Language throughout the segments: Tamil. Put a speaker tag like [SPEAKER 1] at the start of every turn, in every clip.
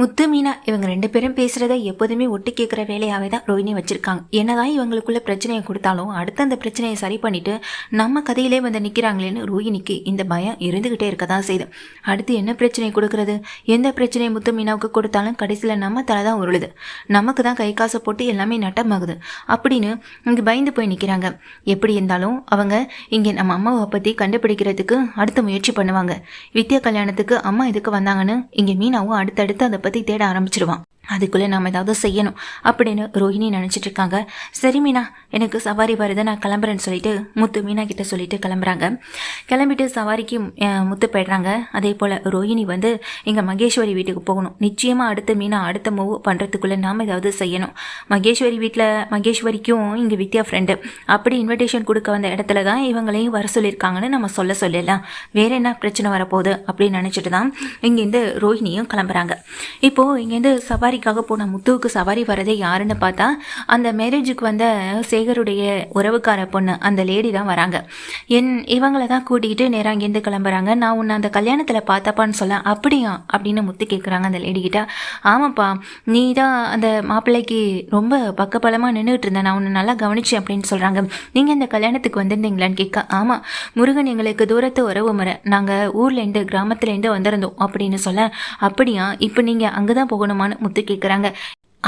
[SPEAKER 1] முத்து மீனா இவங்க ரெண்டு பேரும் பேசுறத எப்போதுமே ஒட்டு கேட்குற வேலையாகவே தான் ரோஹினி வச்சிருக்காங்க. என்னதான் இவங்களுக்குள்ள பிரச்சனையை கொடுத்தாலும் அடுத்த அந்த பிரச்சனையை சரி பண்ணிட்டு நம்ம கதையிலே வந்து நிற்கிறாங்களேன்னு ரோஹினிக்கு இந்த பயம் இருந்துகிட்டே இருக்க தான் செய்யுது. அடுத்து என்ன பிரச்சனை கொடுக்கறது? எந்த பிரச்சனையை முத்து மீனாவுக்கு கொடுத்தாலும் கடைசியில் நம்ம தலை தான் உருளுது. நமக்கு தான் கை காசை போட்டு எல்லாமே நட்டமாகுது. அப்படின்னு இங்கே பயந்து போய் நிற்கிறாங்க எப்படி இருந்தாலும் அவங்க இங்கே நம்ம அம்மாவை பற்றி கண்டுபிடிக்கிறதுக்கு அடுத்த முயற்சி பண்ணுவாங்க. வித்யா கல்யாணத்துக்கு அம்மா இதுக்கு வந்தாங்கன்னு இங்கே மீனாவும் அடுத்தடுத்து அதை பற்றி தேட ஆரம்பிச்சிடுவான் அதுக்குள்ளே நாம் ஏதாவது செய்யணும் அப்படின்னு ரோஹிணி நினச்சிட்டு இருக்காங்க. சரி மீனா எனக்கு சவாரி வருது நான் கிளம்புறேன்னு சொல்லிட்டு முத்து மீனா கிட்ட சொல்லிட்டு கிளம்புறாங்க. கிளம்பிட்டு சவாரிக்கு முத்து போயிடுறாங்க. அதே போல் ரோஹிணி வந்து எங்கள் மகேஸ்வரி வீட்டுக்கு போகணும். நிச்சயமாக அடுத்த மீனா அடுத்த மூவ் பண்ணுறதுக்குள்ளே நாம் ஏதாவது செய்யணும். மகேஸ்வரி வீட்டில் மகேஸ்வரிக்கும் இங்கே வித்யா ஃப்ரெண்டு அப்படி இன்விடேஷன் கொடுக்க வந்த இடத்துல தான் இவங்களையும் வர சொல்லியிருக்காங்கன்னு நம்ம சொல்ல சொல்லலாம் வேற என்ன பிரச்சனை வரப்போகுது அப்படின்னு நினச்சிட்டு தான் இங்கேருந்து ரோஹிணியும் கிளம்புறாங்க. இப்போது இங்கேருந்து சவாரி சவாரிக்காக போன முத்துவுக்கு சவாரி வரதே யாருன்னு பார்த்தா அந்த மேரேஜுக்கு வந்த சேகருடைய உறவுக்கார பொண்ணு அந்த லேடி தான் வராங்க. என் இவங்களை தான் கூட்டிகிட்டு நேராக இங்கேருந்து கிளம்புறாங்க. நான் உன்னை அந்த கல்யாணத்தில் பார்த்தப்பான்னு சொல்ல அப்படியா? அப்படின்னு முத்து கேட்குறாங்க அந்த லேடி கிட்ட. ஆமாப்பா நீ தான் அந்த மாப்பிள்ளைக்கு ரொம்ப பக்கபலமாக நின்றுட்டு இருந்தேன் நான் உன்னை நல்லா கவனிச்சேன் அப்படின்னு சொல்கிறாங்க நீங்கள் இந்த கல்யாணத்துக்கு வந்திருந்தீங்களான்னு கேட்க ஆமாம் முருகன் எங்களுக்கு தூரத்து உறவு முறை. நாங்கள் ஊர்லேருந்து கிராமத்துலேருந்து வந்திருந்தோம் அப்படின்னு சொல்ல அப்படியா இப்போ நீங்கள் அங்கே தான் போகணுமான்னு முத்து கேட்குறாங்க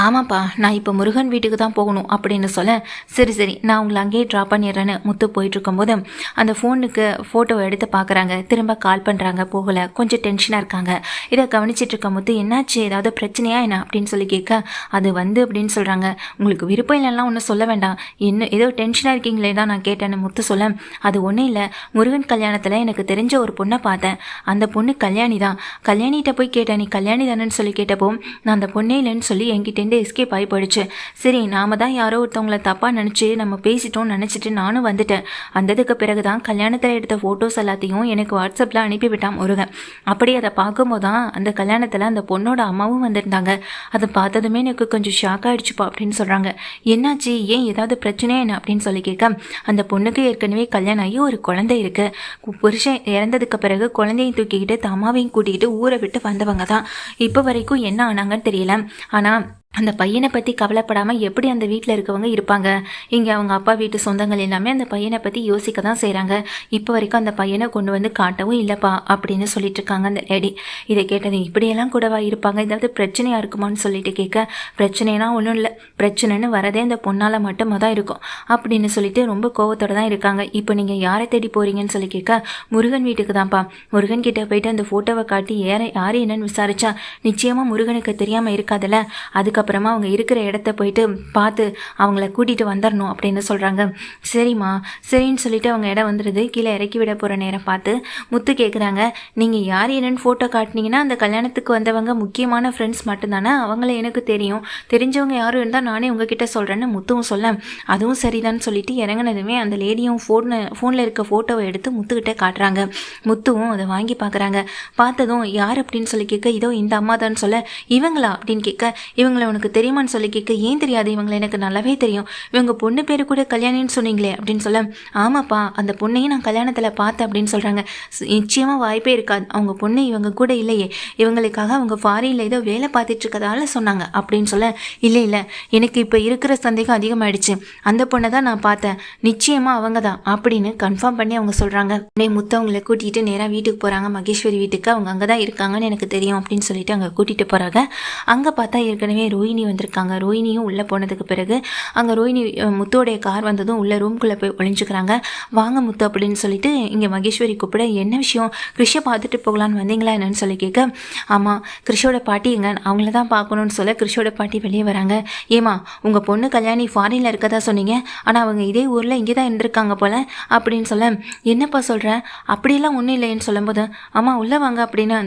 [SPEAKER 1] ஆமாப்பா நான் இப்போ முருகன் வீட்டுக்கு தான் போகணும் அப்படின்னு சொல்ல சரி சரி நான் உங்களை அங்கேயே ட்ராப் பண்ணிடுறேன்னு முத்து போயிட்டுருக்கும்போது அந்த ஃபோனுக்கு ஃபோட்டோ எடுத்து பார்க்குறாங்க திரும்ப கால் பண்ணுறாங்க போகலை. கொஞ்சம் டென்ஷனாக இருக்காங்க. இதை கவனிச்சிட்டு இருக்க முத்து என்னாச்சு? ஏதாவது பிரச்சனையா என்ன? அப்படின்னு சொல்லி கேட்க அது வந்து அப்படின்னு சொல்கிறாங்க உங்களுக்கு விருப்பம் இல்லைன்னா ஒன்றும் சொல்ல வேண்டாம். என்ன ஏதோ டென்ஷனாக இருக்கீங்களே தான் நான் கேட்டேன்னு முத்து சொல்ல அது ஒன்றும் இல்லை. முருகன் கல்யாணத்தில் எனக்கு தெரிஞ்ச ஒரு பொண்ணை பார்த்தேன். அந்த பொண்ணு கல்யாணி தான் கல்யாணிகிட்ட போய் கேட்டேன். நீ கல்யாணி தானேன்னு சொல்லி கேட்டப்போ நான் அந்த பொண்ணே இல்லைன்னு சொல்லி என்கிட்டேருந்து எஸ்கேப் ஆகி போயிடுச்சு. சரி நாம தான் யாரோ ஒருத்தவங்கள தப்பாக நினச்சி நம்ம பேசிட்டோம்னு நினச்சிட்டு நானும் வந்துட்டேன். வந்ததுக்கு பிறகு தான் கல்யாணத்தில் எடுத்த ஃபோட்டோஸ் எல்லாத்தையும் எனக்கு வாட்ஸ்அப்பில் அனுப்பிவிட்டான் முருகன். அப்படி அதை பார்க்கும்போது தான் அந்த கல்யாணத்தில் அந்த பொண்ணோட அம்மாவும் வந்திருந்தாங்க. அதை பார்த்ததுமே எனக்கு கொஞ்சம் ஷாக் ஆகிடுச்சுப்பா அப்படின்னு சொல்கிறாங்க என்னாச்சு? ஏன் ஏதாவது பிரச்சனை என்ன அப்படின்னு சொல்லி கேட்க அந்த பொண்ணுக்கு ஏற்கனவே கல்யாணம் ஆகி ஒரு குழந்தை இருக்குது புருஷன் இறந்ததுக்கு பிறகு குழந்தையும் தூக்கிக்கிட்டு தம்மாவையும் கூட்டிக்கிட்டு ஊரை விட்டு வந்தவங்க தான் இப்போ வரைக்கும் என்ன ஆனாங்கன்னு தெரியல. ஆனால் அந்த பையனை பற்றி கவலைப்படாமல் எப்படி அந்த வீட்டில் இருக்கவங்க இருப்பாங்க? இங்கே அவங்க அப்பா வீட்டு சொந்தங்கள் எல்லாமே அந்த பையனை பற்றி யோசிக்க தான் செய்கிறாங்க இப்போ வரைக்கும் அந்த பையனை கொண்டு வந்து காட்டவும் இல்லைப்பா அப்படின்னு சொல்லிட்டு இருக்காங்க அந்த லேடி இதை கேட்டது இப்படியெல்லாம் கூடவா இருப்பாங்க? ஏதாவது பிரச்சனையாக இருக்குமான்னு சொல்லிட்டு கேட்க பிரச்சனைனா ஒன்றும் இல்லை. பிரச்சனைன்னு வரதே அந்த பொண்ணால் மட்டுமா தான் இருக்கும். அப்படின்னு சொல்லிட்டு ரொம்ப கோவத்தோடு தான் இருக்காங்க. இப்போ நீங்கள் யாரை தேடி போகிறீங்கன்னு சொல்லி கேட்க முருகன் வீட்டுக்கு தான்ப்பா. முருகன் கிட்டே போயிட்டு அந்த ஃபோட்டோவை காட்டி ஏற யார் என்னன்னு விசாரிச்சா நிச்சயமாக முருகனுக்கு தெரியாமல் இருக்காதுல்ல. அதுக்கு அதுக்கப்புறமா அவங்க இருக்கிற இடத்த போயிட்டு பார்த்து அவங்கள கூட்டிகிட்டு வந்துடணும் அப்படின்னு சொல்கிறாங்க சரிம்மா சரின்னு சொல்லிட்டு அவங்க இடம் வந்துடுது கீழே இறக்கி விட போகிற நேரம் பார்த்து முத்து கேட்குறாங்க நீங்கள் யார் என்னென்னு ஃபோட்டோ காட்டினீங்கன்னா அந்த கல்யாணத்துக்கு வந்தவங்க முக்கியமான ஃப்ரெண்ட்ஸ் மட்டும்தானே? அவங்கள எனக்கு தெரியும். தெரிஞ்சவங்க யாரும் இருந்தால் நானே உங்ககிட்ட சொல்கிறேன்னு முத்துவும் சொல்ல அதுவும் சரிதான்னு சொல்லிட்டு இறங்குனதுமே அந்த லேடியும் ஃபோனை ஃபோனில் இருக்க ஃபோட்டோவை எடுத்து முத்துக்கிட்ட காட்டுறாங்க. முத்துவும் அதை வாங்கி பார்க்குறாங்க பார்த்ததும் யார்? அப்படின்னு சொல்லி கேட்க இதோ இந்த அம்மா தான் சொல்ல இவங்களா? அப்படின்னு கேட்க இவங்கள உனக்கு தெரியுமான்னு சொல்லி கேட்க ஏன் தெரியாது? இவங்களை எனக்கு நல்லாவே தெரியும். இவங்க பொண்ணு பேர் கூட கல்யாணின்னு சொன்னீங்களே அப்படின்னு சொல்ல ஆமாப்பா அந்த பொண்ணையும் நான் கல்யாணத்தில் பார்த்தேன் அப்படின்னு சொல்கிறாங்க நிச்சயமாக வாய்ப்பே இருக்காது. அவங்க பொண்ணு இவங்க கூட இல்லையே. இவங்களுக்காக அவங்க ஃபாரினில் ஏதோ வேலை பார்த்துட்டு இருக்கதால சொன்னாங்க அப்படின்னு சொல்ல இல்லை இல்லை. எனக்கு இப்போ இருக்கிற சந்தேகம் அதிகமாயிடுச்சு. அந்த பொண்ணை தான் நான் பார்த்தேன். நிச்சயமாக அவங்க தான் அப்படின்னு கன்ஃபார்ம் பண்ணி அவங்க சொல்கிறாங்க உடனே முத்தவங்களை கூட்டிகிட்டு நேராக வீட்டுக்கு போகிறாங்க மகேஸ்வரி வீட்டுக்கு. அவங்க அங்கே தான் இருக்காங்கன்னு எனக்கு தெரியும் அப்படின்னு சொல்லிட்டு அங்கே கூட்டிகிட்டு போகிறாங்க அங்கே பார்த்தா ஏற்கனவே ரோஹிணி வந்திருக்காங்க. ரோஹிணியும் உள்ளே போனதுக்கு பிறகு அங்கே ரோஹிணி முத்தோடைய முத்துவோடைய கார் வந்ததும் உள்ளே ரூம்குள்ளே போய் ஒழிஞ்சுக்கிறாங்க வாங்க முத்து அப்படின்னு சொல்லிட்டு இங்கே மகேஸ்வரி கூப்பிட என்ன விஷயம்? கிருஷை பார்த்துட்டு போகலான்னு வந்தீங்களா என்னன்னு சொல்லி கேட்க ஆமாம் கிருஷோட பாட்டி எங்க? அவங்கள தான் பார்க்கணும்னு சொல்ல கிருஷோட பாட்டி வெளியே வராங்க. ஏமா உங்கள் பொண்ணு கல்யாணி ஃபாரினில் இருக்கதா சொன்னீங்க? ஆனால் அவங்க இதே ஊரில் இங்கே தான் இருந்திருக்காங்க போல அப்படின்னு சொல்ல என்னப்பா சொல்கிறேன் அப்படியெல்லாம் ஒன்றும் இல்லைன்னு சொல்லும்போது அம்மா உள்ளே வாங்க அப்படின்னு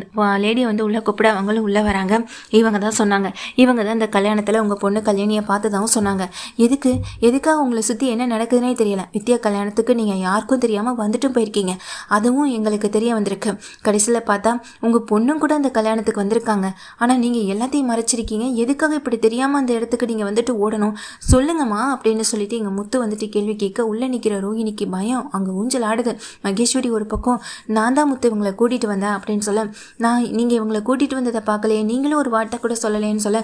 [SPEAKER 1] லேடியை வந்து உள்ளே கூப்பிட அவங்களும் உள்ளே வராங்க. இவங்க தான் சொன்னாங்க. இவங்க தான் அந்த கல்யாணத்தில் உங்கள் பொண்ணு கல்யாணியை பார்த்ததாகவும் சொன்னாங்க. எதுக்கு? எதுக்காக உங்களை சுற்றி என்ன நடக்குதுன்னே தெரியல. வித்யா கல்யாணத்துக்கு நீங்கள் யாருக்கும் தெரியாமல் வந்துட்டும் போயிருக்கீங்க. அதுவும் எங்களுக்கு தெரிய வந்திருக்கு. கடைசியில் பார்த்தா உங்கள் பொண்ணும் கூட அந்த கல்யாணத்துக்கு வந்திருக்காங்க. ஆனால் நீங்கள் எல்லாத்தையும் மறைச்சிருக்கீங்க. எதுக்காக இப்படி தெரியாமல் அந்த இடத்துக்கு நீங்கள் வந்துட்டு ஓடணும்? சொல்லுங்கம்மா அப்படின்னு சொல்லிட்டு எங்கள் முத்து வந்துட்டு கேள்வி கேட்க உள்ளே நிற்கிற ரோஹிணிக்கு பயம். அங்கே ஊஞ்சல் ஆடுது. மகேஸ்வரி ஒரு பக்கம் நான் தான் முத்து இவங்களை கூட்டிகிட்டு வந்தேன் அப்படின்னு சொல்ல நான் நீங்கள் இவங்களை கூட்டிகிட்டு வந்ததை பார்க்கலையே. நீங்களும் ஒரு வார்த்தை கூட சொல்லலையேன்னு சொல்ல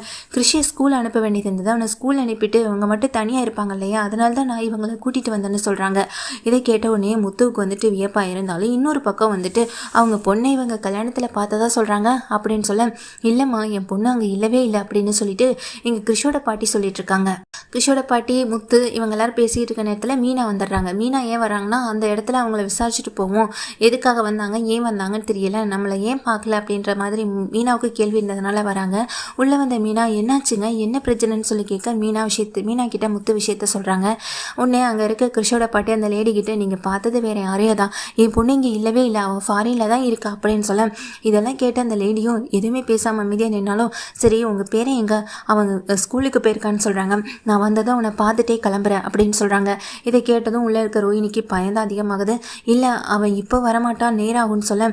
[SPEAKER 1] கிருஷியை ஸ்கூல் அனுப்ப வேண்டியது இருந்தது. அவனை ஸ்கூல் அனுப்பிட்டு இவங்க மட்டும் தனியாக இருப்பாங்க இல்லையா? அதனால தான் நான் இவங்களை கூட்டிகிட்டு வந்தேன்னு சொல்கிறாங்க இதை கேட்ட உடனே முத்துவுக்கு வந்துட்டு வியப்பாக இருந்தாலும் இன்னொரு பக்கம் வந்துட்டு அவங்க பொண்ணை இவங்க கல்யாணத்தில் பார்த்ததா சொல்கிறாங்க அப்படின்னு சொல்ல இல்லைம்மா என் பொண்ணு அங்கே இல்லவே இல்லை அப்படின்னு சொல்லிட்டு எங்கள் கிருஷோட பாட்டி சொல்லிட்டு இருக்காங்க. கிருஷோட பாட்டி முத்து இவங்க எல்லாரும் பேசிகிட்டு இருக்க நேரத்தில் மீனா வந்துடுறாங்க. மீனா ஏன் வராங்கன்னா அந்த இடத்துல அவங்கள விசாரிச்சுட்டு போவோம். எதுக்காக வந்தாங்க ஏன் வந்தாங்கன்னு தெரியல. நம்மளை ஏன் பார்க்கல அப்படின்ற மாதிரி மீனாவுக்கு கேள்வி இருந்ததுனால வராங்க. உள்ளே வந்த மீனா என்ன என்னாச்சுங்க என்ன பிரச்சனைன்னு சொல்லி கேட்க மீனா விஷயத்து மீனா கிட்ட முத்து விஷயத்த சொல்கிறாங்க உடனே அங்கே இருக்க கிருஷோட பாட்டி அந்த லேடி கிட்ட நீங்கள் பார்த்தது வேற யாரையோ தான். என் பொண்ணு இங்கே இல்லவே இல்லை. அவன் ஃபாரினில் தான் இருக்கா அப்படின்னு சொல்ல இதெல்லாம் கேட்டு அந்த லேடியும் எதுவுமே பேசாமல் அமைதியாக நின்னாலும் சரி உங்கள் பேரை எங்கே அவங்க ஸ்கூலுக்கு போயிருக்கான்னு சொல்கிறாங்க நான் வந்ததும் அவனை பார்த்துட்டே கிளம்புறேன் அப்படின்னு சொல்கிறாங்க இதை கேட்டதும் உள்ளே இருக்க ரோஹினிக்கு பயந்தான் அதிகமாகுது. இல்லை அவன் இப்போ வரமாட்டான் நேராகும்னு சொல்ல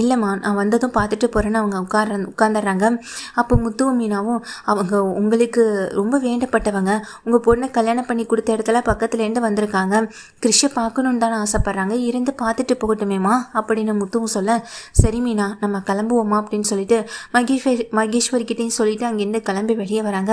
[SPEAKER 1] இல்லைம்மா நான் வந்ததும் பார்த்துட்டு போகிறேன்னு அவங்க உட்கார உட்காந்துடுறாங்க அப்போ முத்துவும் மீனாவும் அவங்க உங்களுக்கு ரொம்ப வேண்டப்பட்டவங்க. உங்கள் பொண்ணை கல்யாணம் பண்ணி கொடுத்த இடத்துல பக்கத்துலேருந்து வந்திருக்காங்க. கிறிஷை பார்க்கணுன்னு தானே ஆசைப்பட்றாங்க. இருந்து பார்த்துட்டு போகட்டுமேம்மா அப்படின்னு முத்துவும் சொல்ல சரி மீனா நம்ம கிளம்புவோமா அப்படின்னு சொல்லிட்டு மகேஸ்வர் மகேஸ்வரிக்கிட்டையும் சொல்லிட்டு அங்கேருந்து கிளம்பி வெளியே வராங்க.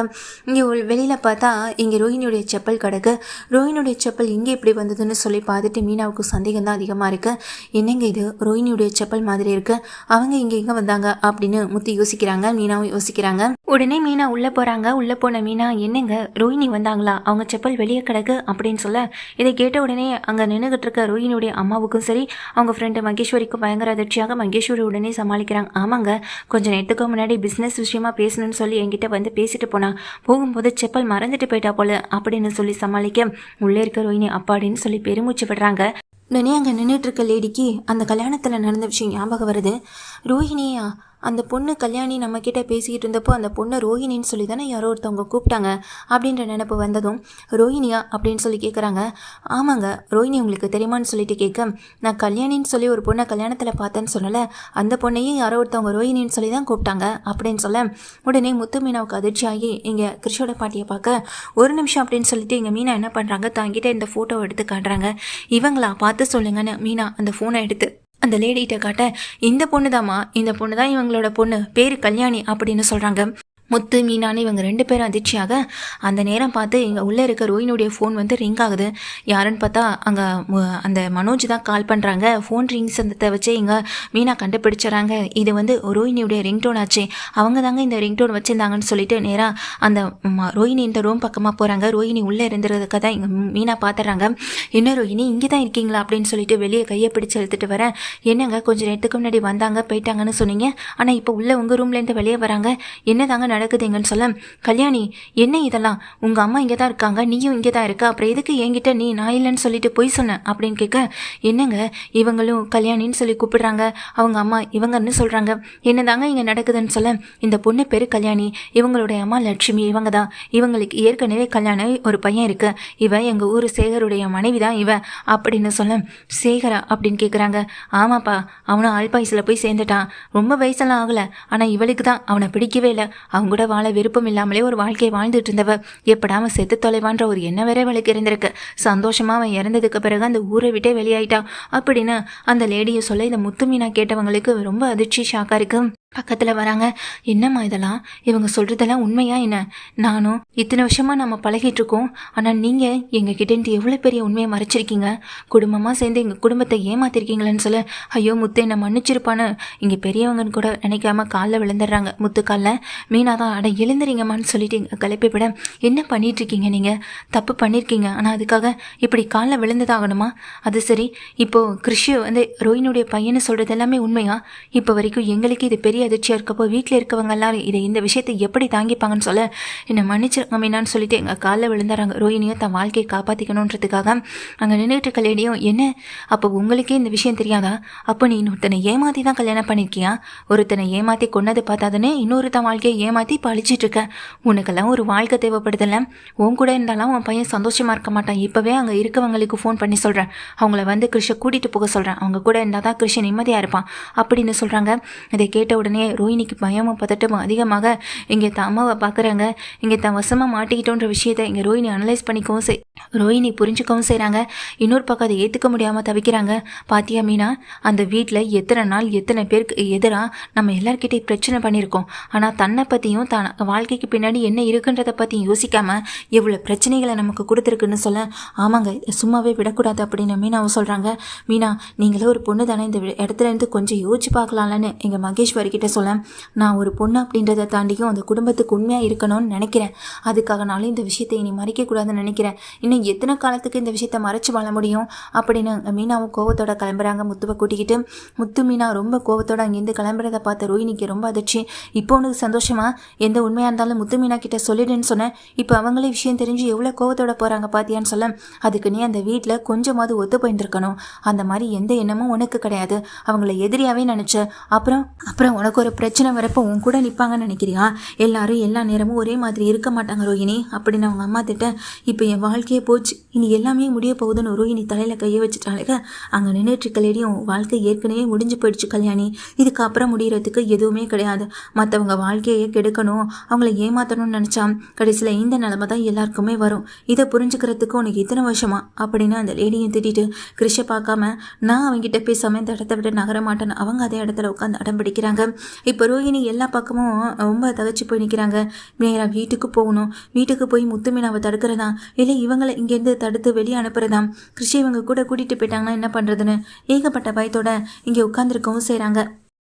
[SPEAKER 1] இங்கே வெளியில் பார்த்தா இங்கே ரோஹினியுடைய செப்பல் கிடக்கு. ரோஹினியுடைய செப்பல் இங்கே இப்படி வந்ததுன்னு சொல்லி பார்த்துட்டு மீனாவுக்கு சந்தேகம் தான் அதிகமாக இருக்குது என்னங்க இது? ரோஹினியுடைய செப்பல் மாதிரி இருக்குது அவங்க இங்கே எங்கே வந்தாங்க? அப்படின்னு முத்து யோசிக்கிறாங்க. மீனாவும் யோசிக்கிறாங்க. உடனே மீனா உள்ளே போகிறாங்க உள்ளே போன மீனா என்னங்க ரோஹினி வந்தாங்களா? அவங்க செப்பல் வெளியே கிடக்கு அப்படின்னு சொல்ல இதை கேட்ட உடனே அங்கே நின்றுகிட்டு இருக்க ரோஹினியுடைய அம்மாவுக்கும் சரி அவங்க ஃப்ரெண்டு மகேஸ்வரிக்கும் பயங்கர அதிர்ச்சியாக மகேஸ்வரி உடனே சமாளிக்கிறாங்க ஆமாங்க கொஞ்சம் நேரத்துக்கு முன்னாடி பிஸ்னஸ் விஷயமா பேசணும்னு சொல்லி என்கிட்ட வந்து பேசிட்டு போனா போகும்போது செப்பல் மறந்துட்டு போயிட்டா போல அப்படின்னு சொல்லி சமாளிக்க உள்ளே இருக்க ரோஹினி அப்பாடின்னு சொல்லி பெருமூச்சு விடுறாங்க. உடனே அங்கே நின்றுட்டு இருக்க லேடிக்கு அந்த கல்யாணத்தில் நடந்த விஷயம் ஞாபகம் வருது. ரோஹிணியா அந்த பொண்ணு கல்யாணி நம்மக்கிட்ட பேசிக்கிட்டு இருந்தப்போ அந்த பொண்ணை ரோஹிணின்னு சொல்லி தானே யாரோ ஒருத்தவங்க கூப்பிட்டாங்க அப்படின்ற நினப்பு வந்ததும் ரோஹிணியா? அப்படின்னு சொல்லி கேட்குறாங்க ஆமாங்க ரோஹிணி உங்களுக்கு தெரியுமான்னு சொல்லிட்டு கேட்க நான் கல்யாணின்னு சொல்லி ஒரு பொண்ணை கல்யாணத்தில் பார்த்தேன்னு சொல்லலை அந்த பொண்ணையும் யாரோ ஒருத்தவங்க ரோஹிணின்னு சொல்லி தான் கூப்பிட்டாங்க அப்படின்னு சொல்ல உடனே முத்து மீனாவுக்கு அதிர்ச்சியாகி இங்கே கிருஷோட பாட்டியை பார்க்க ஒரு நிமிஷம் அப்படின்னு சொல்லிட்டு எங்கள் மீனா என்ன பண்ணுறாங்க தாங்கிட்ட இந்த ஃபோட்டோவை எடுத்து காட்டுறாங்க இவங்களா பார்த்து சொல்லுங்கன்னு மீனா அந்த ஃபோனை எடுத்து அந்த லேடிகிட்ட காட்ட இந்த பொண்ணு தாம்மா இந்த பொண்ணு தான் இவங்களோட பொண்ணு பேர் கல்யாணி அப்படின்னு சொல்கிறாங்க முத்து மீனான்னு இவங்க ரெண்டு பேரும் அதிர்ச்சியாக அந்த நேரம் பார்த்து இங்கே உள்ளே இருக்க ரோஹினுடைய ஃபோன் வந்து ரிங் ஆகுது. யாருன்னு பார்த்தா அங்கே அந்த மனோஜ் தான் கால் பண்ணுறாங்க ஃபோன் ரிங் சந்தத்தை வச்சு இங்கே மீனா கண்டுபிடிச்சிடறாங்க. இது வந்து ரோஹினியுடைய ரிங்டோன் ஆச்சு. அவங்க தாங்க இந்த ரிங்டோன் வச்சுருந்தாங்கன்னு சொல்லிட்டு நேராக அந்த ரோஹினி இந்த ரூம் பக்கமாக போகிறாங்க ரோஹினி உள்ளே இருந்துறதுக்கு தான் இங்கே மீனா பார்த்துறாங்க என்ன ரோஹினி இங்கே தான் இருக்கீங்களா அப்படின்னு சொல்லிட்டு வெளியே கையை பிடிச்சி எழுத்துட்டு வரேன் என்னங்க கொஞ்சம் நேரத்துக்கு முன்னாடி வந்தாங்க போயிட்டாங்கன்னு சொன்னீங்க. ஆனால் இப்போ உள்ளே உங்கள் ரூம்லேருந்து வெளியே வராங்க. என்ன தாங்க நடக்குதுங்கன்னு சொல்ல கல்யாணி என்ன இதெல்லாம்? உங்கள் அம்மா இங்கே தான் இருக்காங்க நீயும் இங்கே தான் இருக்க அப்புறம் எதுக்கு என்கிட்ட நீ நான் இல்லைன்னு சொல்லிட்டு போய் சொன்னேன் அப்படின்னு கேட்க என்னங்க இவங்களும் கல்யாணின்னு சொல்லி கூப்பிடுறாங்க அவங்க அம்மா இவங்கன்னு சொல்கிறாங்க என்ன தாங்க இங்கே நடக்குதுன்னு சொல்ல இந்த பொண்ணு பேர் கல்யாணி இவங்களுடைய அம்மா லட்சுமி இவங்க தான். இவங்களுக்கு ஏற்கனவே கல்யாணம் ஒரு பையன் இருக்கு. இவன் எங்கள் ஊர் சேகருடைய மனைவி தான் இவன் அப்படின்னு சொல்ல சேகரா? அப்படின்னு கேட்குறாங்க ஆமாப்பா அவனும் ஆழ்பாய்ஸில் போய் சேர்ந்துட்டான். ரொம்ப வயசெல்லாம் ஆகலை. ஆனால் இவளுக்கு தான் அவனை பிடிக்கவே இல்லை. அவங்க கூட வாழ விருப்பம் இல்லாமலே ஒரு வாழ்க்கையை வாழ்ந்துட்டு இருந்தவ எப்படா அவன் செத்து தொலைவான்ற ஒரு எண்ணம் வேற அவளுக்கு இருந்திருக்கு. சந்தோஷமா அவன் இறந்ததுக்கு பிறகு அந்த ஊரை விட்டே வெளியாயிட்டான் அப்படின்னு அந்த லேடியை சொல்ல இந்த முத்துமீனா கேட்டவங்களுக்கு ரொம்ப அதிர்ச்சி ஷாக்கா இருக்கு. பக்கத்தில் வராங்க. என்னம்மா இதெல்லாம்? இவங்க சொல்கிறதெல்லாம் உண்மையா என்ன? நானும் இத்தனை வருஷமாக நம்ம பழகிட்டு இருக்கோம். ஆனால் நீங்கள் எங்கள் கிட்டேருந்து எவ்வளோ பெரிய உண்மையை மறைச்சிருக்கீங்க? குடும்பமாக சேர்ந்து எங்கள் குடும்பத்தை ஏமாத்திருக்கீங்களேன்னு சொல்ல ஐயோ முத்து என்னை மன்னிச்சிருப்பான்னு இங்கே பெரியவங்கன்னு கூட நினைக்காம காலில் விழுந்துடுறாங்க. முத்து காலில் மீனா தான் அட எழுந்துறீங்கம்மான்னு சொல்லிட்டு எங்கள் விட என்ன பண்ணிட்டு இருக்கீங்க நீங்கள் தப்பு பண்ணியிருக்கீங்க ஆனால் அதுக்காக இப்படி காலில் விழுந்ததாகணுமா? அது சரி இப்போது கிருஷி வந்து ரோயினுடைய பையனை சொல்கிறது எல்லாமே உண்மையா? இப்போ வரைக்கும் எங்களுக்கு இது பெரிய பெரிய அதிர்ச்சியாக இருக்கப்போ வீட்டில் இருக்கவங்க எல்லாரும் இதை இந்த விஷயத்தை எப்படி தாங்கிப்பாங்கன்னு சொல்ல என்னை மன்னிச்சிருங்க மீனான்னு சொல்லிட்டு எங்கள் காலில் விழுந்தாராங்க ரோஹினியும் தன் வாழ்க்கையை காப்பாற்றிக்கணுன்றதுக்காக அங்கே நின்றுட்டு கல்யாணியும் என்ன? அப்போ உங்களுக்கே இந்த விஷயம் தெரியாதா? அப்போ நீ இன்னொருத்தனை ஏமாற்றி தான் கல்யாணம் பண்ணியிருக்கியா ஒருத்தனை ஏமாற்றி கொன்னது பார்த்தாதானே இன்னொருத்தன் வாழ்க்கையை ஏமாற்றி பழிச்சிட்டு இருக்க? உனக்கெல்லாம் ஒரு வாழ்க்கை தேவைப்படுதில்ல. உன் கூட இருந்தாலும் உன் பையன் சந்தோஷமாக இருக்க மாட்டான். இப்போவே அங்கே இருக்கவங்களுக்கு ஃபோன் பண்ணி சொல்கிறேன் அவங்கள வந்து கிருஷை கூட்டிகிட்டு போக சொல்கிறேன் அவங்க கூட இருந்தால் தான் கிருஷன் நிம்மதியாக இருப்பான். அப்படின்னு சொல்கிறாங்க இதை கேட்ட உடனே ரோஹினிக்கு பயமும் பதட்டமும் அதிகமாக இங்கே தான் அம்மாவை பார்க்குறாங்க. இங்கே தான் வசமாக மாட்டிக்கிட்டோன்ற விஷயத்தை இங்கே ரோஹினி அனலைஸ் பண்ணிக்கவும் செய். ரோஹினி புரிஞ்சுக்கவும் செய்கிறாங்க இன்னொரு பக்கம் அதை ஏற்றுக்க முடியாமல் தவிக்கிறாங்க. பாத்தியா மீனா அந்த வீட்டில் எத்தனை நாள் எத்தனை பேருக்கு எதிராக நம்ம எல்லாருக்கிட்டே பிரச்சனை பண்ணியிருக்கோம். ஆனால் தன்னை பற்றியும் தான் வாழ்க்கைக்கு பின்னாடி என்ன இருக்குன்றதை பற்றியும் யோசிக்காமல் எவ்வளோ பிரச்சனைகளை நமக்கு கொடுத்துருக்குன்னு சொல்ல ஆமாங்க சும்மாவே விடக்கூடாது அப்படின்னு மீனாவும் சொல்கிறாங்க மீனா நீங்களே ஒரு பொண்ணு தானே இந்த வி- இடத்துல இருந்து கொஞ்சம் யோசிச்சு பார்க்கலாம்லன்னு எங்கள் மகேஸ்வரி கிட்ட சொல்ல நான் ஒரு பொண்ணு அப்படின்றத தாண்டியும் அந்த குடும்பத்துக்கு உண்மையாக இருக்கணும்னு நினைக்கிறேன். அதுக்காகனாலும் இந்த விஷயத்தை இனி மறைக்கக்கூடாதுன்னு நினைக்கிறேன். இன்னும் எத்தனை காலத்துக்கு இந்த விஷயத்தை மறைச்சு வாழ முடியும்? அப்படின்னு மீனாவும் கோவத்தோட கிளம்புறாங்க. முத்துவை கூட்டிக்கிட்டு முத்து மீனா ரொம்ப கோவத்தோட அங்கேருந்து கிளம்புறத பார்த்த ரோஹினிக்கு ரொம்ப அதிர்ச்சி. இப்போ உனக்கு சந்தோஷமா? எந்த உண்மையாக இருந்தாலும் முத்து மீனா கிட்ட சொல்லிடுன்னு சொன்னேன். இப்போ அவங்களே விஷயம் தெரிஞ்சு எவ்வளோ கோவத்தோட போகிறாங்க பார்த்தியான்னு சொல்ல அதுக்கு நீ அந்த வீட்டில் கொஞ்சமாவது ஒத்து போயிருந்திருக்கணும் அந்த மாதிரி எந்த எண்ணமும் உனக்கு கிடையாது. அவங்கள எதிரியாவே நினச்ச அப்புறம் அப்புறம் உனக்கு ஒரு பிரச்சனை வரப்போ உன் கூட நிற்பாங்கன்னு நினைக்கிறியா? எல்லாரும் எல்லா நேரமும் ஒரே மாதிரி இருக்க மாட்டாங்க ரோஹிணி. அப்படின்னு அவங்க அம்மா திட்ட இப்போ என் வாழ்க்கையே போச்சு. இனி எல்லாமே முடிய போகுதுன்னு ரோஹிணி தலையில் கையை வச்சுட்டாளுக. அங்கே நின்றுட்டு கல்யாணியும் வாழ்க்கை ஏற்கனவே முடிஞ்சு போயிடுச்சு கல்யாணி. இதுக்கப்புறம் முடிகிறதுக்கு எதுவுமே கிடையாது. மற்றவங்க வாழ்க்கையை கெடுக்கணும். அவங்கள ஏமாற்றணும்னு நினச்சா கடைசியில் இந்த நிலமை தான் எல்லாருக்குமே வரும். இதை புரிஞ்சுக்கிறதுக்கு உனக்கு இத்தனை வருஷமா? அப்படின்னு அந்த லேடியும் திட்டிட்டு கிறிஷை பார்க்காம நான் அவங்ககிட்ட பேசாமல் இந்த இடத்த விட்டு நகர மாட்டேன்னு அவங்க அதே இடத்துல உட்காந்து அடம் பிடிக்கிறாங்க. இப்போ ரோஹிணி எல்லா பக்கமும் ரொம்ப தகச்சு போய் நிற்கிறாங்க மீனா வீட்டுக்கு போகணும். வீட்டுக்கு போய் முத்துமீனாவை தடுக்கிறதா? இல்லை இவங்களை இங்கேருந்து தடுத்து வெளியே அனுப்புறதா? கிருஷி இவங்க கூட கூட்டிகிட்டு போயிட்டாங்கன்னா என்ன பண்ணுறதுன்னு ஏகப்பட்ட பயத்தோட இங்கே உட்காந்துருக்கவும் செய்கிறாங்க